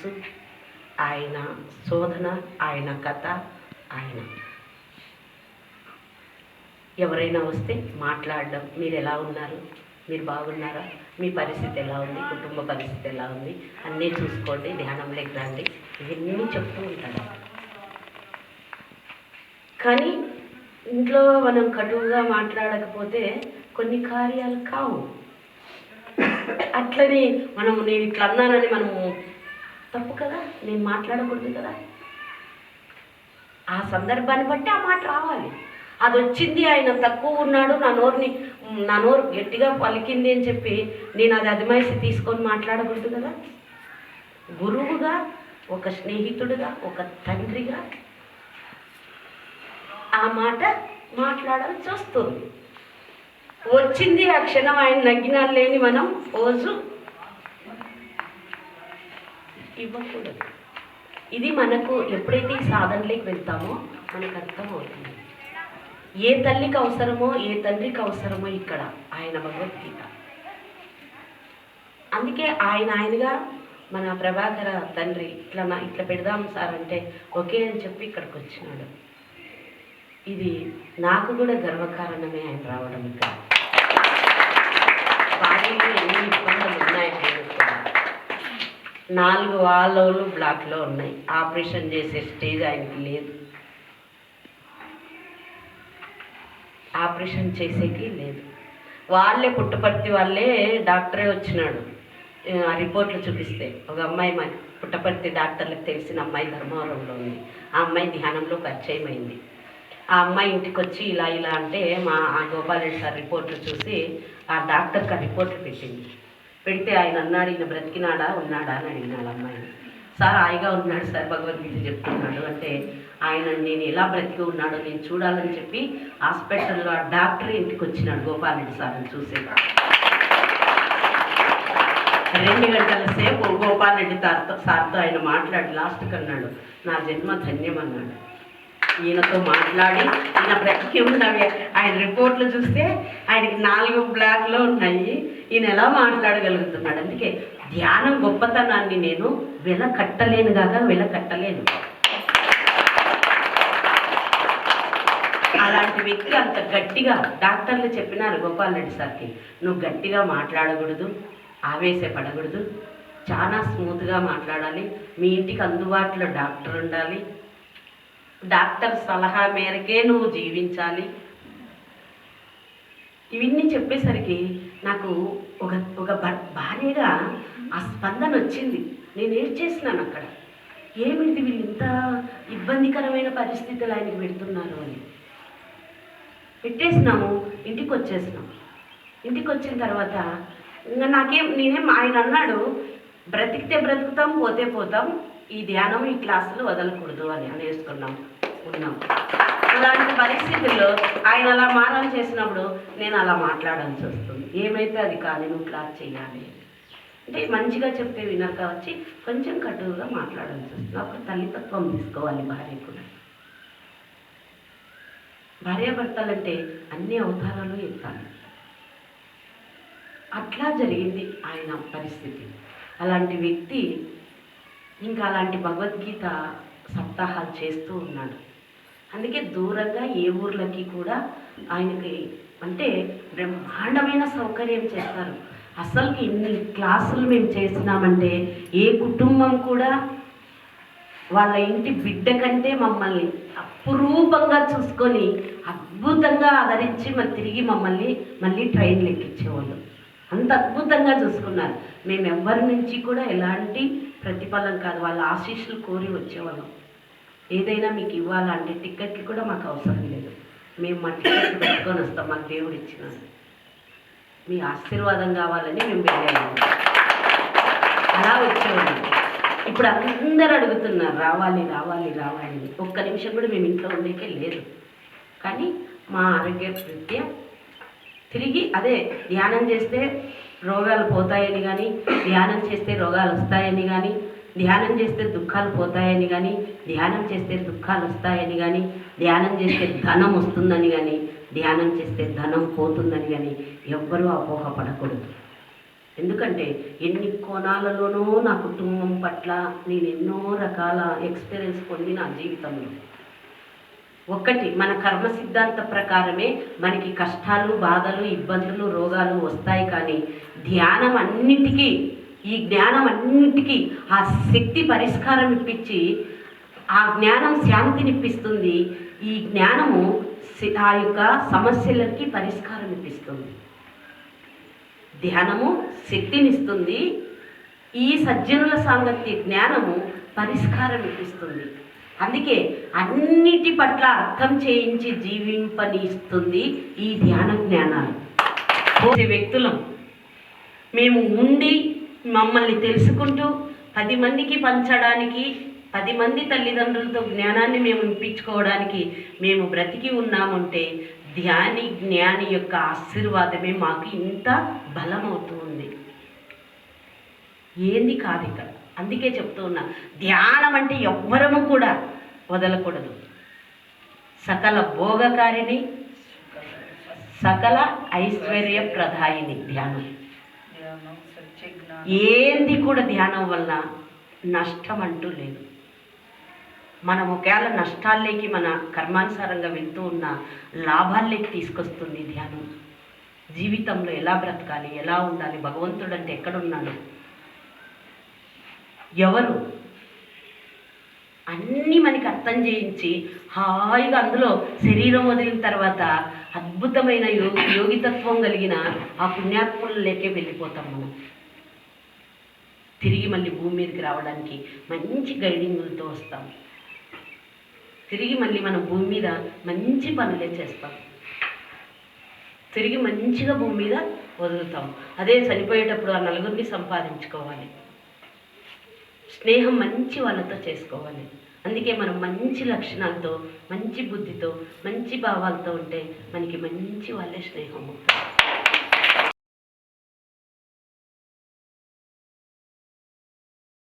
మనస్సు ఆయన శోధన ఆయన కథ ఆయన. ఎవరైనా వస్తే మాట్లాడడం మీరు ఎలా ఉన్నారు? మీరు బాగున్నారా? మీ పరిస్థితి ఎలా ఉంది? కుటుంబ పరిస్థితి ఎలా ఉంది? అన్నీ చూసుకోండి ధ్యానంలోకి రండి. ఇవన్నీ చెప్తూ ఉంటాడు కానీ ఇంట్లో మనం కటువుగా మాట్లాడకపోతే కొన్ని కార్యాలు కావు. అట్లని మనం నేను ఇట్లా అన్నానని మనము తప్పు కదా? నేను మాట్లాడకూడదు కదా? ఆ సందర్భాన్ని బట్టి ఆ మాట రావాలి. అది వచ్చింది ఆయన తక్కువ ఉన్నాడు నా నోరుని నా నోరు గట్టిగా పలికింది అని చెప్పి నేను అది అదిమాయిసి తీసుకొని మాట్లాడకూడదు కదా? గురువుగా ఒక స్నేహితుడిగా ఒక తండ్రిగా ఆ మాట మాట్లాడాలి చూస్తుంది వచ్చింది ఆ క్షణం ఆయన నగ్గినాలు లేని మనం రోజు ఇవ్వకూడదు. ఇది మనకు ఎప్పుడైతే ఈ సాధనలోకి వెళ్తామో మనకు అర్థమవుతుంది. ఏ తల్లికి అవసరమో ఏ తండ్రికి అవసరమో ఇక్కడ ఆయన భగవద్గీత. అందుకే ఆయన ఆయనగా మన ప్రభాకర తండ్రి ఇట్లా ఇట్లా పెడదాం సార్ అంటే ఓకే అని చెప్పి ఇక్కడికి వచ్చినాడు. ఇది నాకు కూడా గర్వకారణమే ఆయన రావడం ఇక్కడ బాడీలో ఎన్ని ఇబ్బందులు ఉన్నాయి ఆయనకు కూడా నాలుగు వాలోలు బ్లాక్లో ఉన్నాయి. ఆపరేషన్ చేసే స్టేజ్ ఆయనకి లేదు. ఆపరేషన్ చేసేకి లేదు. వాళ్ళే పుట్టపర్తి వాళ్ళే డాక్టరే వచ్చినాడు. ఆ రిపోర్ట్లు చూపిస్తే. ఒక అమ్మాయి మా పుట్టపర్తి డాక్టర్లకు తెలిసిన అమ్మాయి ధర్మవరంలో ఉంది. ఆ అమ్మాయి ధ్యానంలో పరిచయమైంది. ఆ అమ్మాయి ఇంటికి వచ్చి ఇలా ఇలా అంటే మా ఆ గోపాలరెడ్డి సార్ రిపోర్ట్లు చూసి ఆ డాక్టర్కి ఆ రిపోర్ట్లు పెట్టింది. పెడితే ఆయన అన్నాడు ఈయన బ్రతికినాడా ఉన్నాడా? అని అడిగినాడు అమ్మాయిని. సార్ హాయిగా ఉన్నాడు సార్ భగవద్గీత చెప్తున్నాడు. అంటే ఆయన నేను ఎలా బ్రతికి ఉన్నాడో నేను చూడాలని చెప్పి హాస్పిటల్లో ఆ డాక్టర్ ఇంటికి వచ్చినాడు గోపాలరెడ్డి సార్ని చూసేవాడు రెండు గంటల సేపు గోపాలరెడ్డి సార్తో సార్తో ఆయన మాట్లాడి లాస్ట్కి అన్నాడు నా జన్మ ధన్యం అన్నాడు ఈయనతో మాట్లాడి ఈయన బ్రతికి ఉన్నవి. ఆయన రిపోర్ట్లు చూస్తే ఆయనకి నాలుగు బ్లాక్లో ఉన్నాయి. ఈయన ఎలా మాట్లాడగలుగుతున్నాడు? అందుకే ధ్యానం గొప్పతనాన్ని నేను వెల కట్టలేను కాక వెల కట్టలేను అలాంటి వ్యక్తి అంత గట్టిగా డాక్టర్లు చెప్పినారు గోపాల్ రెడ్డి సార్కి నువ్వు గట్టిగా మాట్లాడకూడదు ఆవేశపడకూడదు చాలా స్మూత్గా మాట్లాడాలి మీ ఇంటికి అందుబాటులో డాక్టర్ ఉండాలి డాక్టర్ సలహా మేరకే నువ్వు జీవించాలి. ఇవన్నీ చెప్పేసరికి నాకు ఒక ఒక భ- భార్యగా ఆ స్పందన వచ్చింది. నేను ఏం చేసినాను అక్కడ. ఏమిటి వీళ్ళు ఇంత ఇబ్బందికరమైన పరిస్థితులు ఆయనకి పెడుతున్నారు అని. పెట్టేసినాము ఇంటికి వచ్చేసినాం ఇంటికి వచ్చిన తర్వాత ఇంకా నాకేం నేనేం ఆయన అన్నాడు బ్రతికితే బ్రతుకుతాం పోతే పోతాం ఈ ధ్యానం ఈ క్లాసులు వదలకూడదు అని అనేసుకున్నాం ఉన్నాం అలాంటి పరిస్థితుల్లో ఆయన అలా మారం చేసినప్పుడు నేను అలా మాట్లాడాల్సి వస్తుంది. ఏమైతే అది కాదు నువ్వు క్లాస్ చేయాలి అంటే మంచిగా చెప్తే వినక వచ్చి కొంచెం కటువుగా మాట్లాడాల్సి వస్తుంది. అప్పుడు తల్లితత్వం తీసుకోవాలి భార్య కూడా. భార్యాభర్తలంటే అన్ని అవతారాలు ఎత్తాలి అట్లా జరిగింది ఆయన పరిస్థితి. అలాంటి వ్యక్తి ఇంకా అలాంటి భగవద్గీత సప్తాహాలు చేస్తూ ఉన్నాడు. అందుకే దూరంగా ఏ ఊర్లకి కూడా ఆయనకి అంటే బ్రహ్మాండమైన సౌకర్యం చేస్తారు. అసలుకి ఇన్ని క్లాసులు మేము చేసినామంటే ఏ కుటుంబం కూడా వాళ్ళ ఇంటి బిడ్డ కంటే మమ్మల్ని అపురూపంగా చూసుకొని అద్భుతంగా ఆదరించి మరి తిరిగి మమ్మల్ని మళ్ళీ ట్రైన్లు ఎక్కించేవాళ్ళు. అంత అద్భుతంగా చూసుకున్నారు. మేము ఎవరి నుంచి కూడా ఎలాంటి ప్రతిఫలం కాదు. వాళ్ళ ఆశీస్సులు కోరి వచ్చేవాళ్ళం. ఏదైనా మీకు ఇవ్వాలంటే టిక్కెట్కి కూడా మాకు అవసరం లేదు. మేము మా టికెట్ పెట్టుకొని వస్తాం మాకు దేవుడు ఇచ్చిన మీ ఆశీర్వాదం కావాలని మేము వెళ్ళాము. అలా వచ్చేవాళ్ళం. ఇప్పుడు అందరు అడుగుతున్నారు రావాలి రావాలి రావాలి. ఒక్క నిమిషం కూడా మేము ఇంట్లో ఉండేకే లేదు. కానీ మా ఆరోగ్య రీత్యా తిరిగి అదే ధ్యానం చేస్తే రోగాలు పోతాయని కానీ ధ్యానం చేస్తే రోగాలు వస్తాయని కానీ ధ్యానం చేస్తే దుఃఖాలు పోతాయని కానీ ధ్యానం చేస్తే దుఃఖాలు వస్తాయని కానీ ధ్యానం చేస్తే ధనం వస్తుందని కానీ ధ్యానం చేస్తే ధనం పోతుందని కానీ ఎవ్వరూ అపోహపడకూడదు. ఎందుకంటే ఎన్ని కోణాలలోనూ నా కుటుంబం పట్ల నేను ఎన్నో రకాల ఎక్స్పీరియన్స్ పొంది నా జీవితంలో. ఒక్కటి మన కర్మ సిద్ధాంత ప్రకారమే మనకి కష్టాలు బాధలు ఇబ్బందులు రోగాలు వస్తాయి కానీ ధ్యానం అన్నిటికీ ఈ జ్ఞానం అన్నిటికీ ఆ శక్తి పరిష్కారం ఇప్పించి ఆ జ్ఞానం శాంతినిప్పిస్తుంది. ఈ జ్ఞానము ఆ యొక్క సమస్యలకి పరిష్కారం ఇప్పిస్తుంది. ధ్యానము శక్తినిస్తుంది. ఈ సజ్జనుల సాంగత్య జ్ఞానము పరిష్కారం ఇప్పిస్తుంది. అందుకే అన్నిటి పట్ల అర్థం చేయించి జీవింపనిస్తుంది ఈ ధ్యాన జ్ఞానాలు. వ్యక్తులం మేము ఉండి మమ్మల్ని తెలుసుకుంటూ పది మందికి పంచడానికి పది మంది తల్లిదండ్రులతో జ్ఞానాన్ని మేము ఇప్పించుకోవడానికి మేము బ్రతికి ఉన్నామంటే ధ్యాని జ్ఞాని యొక్క ఆశీర్వాదమే మాకు ఇంత బలమవుతూ ఉంది ఏంది కాదు ఇక్కడ అందుకే చెప్తూ ఉన్నా ధ్యానం అంటే ఎవ్వరము కూడా వదలకూడదు. సకల భోగకారిణి సకల ఐశ్వర్య ప్రదాయిని ధ్యానం. ఏంది కూడా ధ్యానం వల్ల నష్టం అంటూ లేదు. మనం ఒకవేళ నష్టాల్లోకి మన కర్మానుసారంగా వెళ్తూ ఉన్న లాభాల్లోకి తీసుకొస్తుంది ధ్యానం. జీవితంలో ఎలా బ్రతకాలి ఎలా ఉండాలి భగవంతుడు అంటే ఎక్కడున్నాడు? ఎవరు? అన్నీ మనకి అర్థం చేయించి హాయిగా అందులో శరీరం వదిలిన తర్వాత అద్భుతమైన యోగి యోగితత్వం కలిగిన ఆ పుణ్యాత్ములలోకే వెళ్ళిపోతాం మనం. తిరిగి మళ్ళీ భూమి మీదకి రావడానికి మంచి గైడింగులతో వస్తాం. తిరిగి మళ్ళీ మనం భూమి మీద మంచి పనులే చేస్తాం. తిరిగి మంచిగా భూమి మీద వదులుతాం. అదే చనిపోయేటప్పుడు ఆ నలుగురిని సంపాదించుకోవాలి. స్నేహం మంచి వాళ్ళతో చేసుకోవాలి. అందుకే మనం మంచి లక్షణాలతో మంచి బుద్ధితో మంచి భావాలతో ఉంటే మనకి మంచి వాళ్ళే స్నేహం అవుతారు.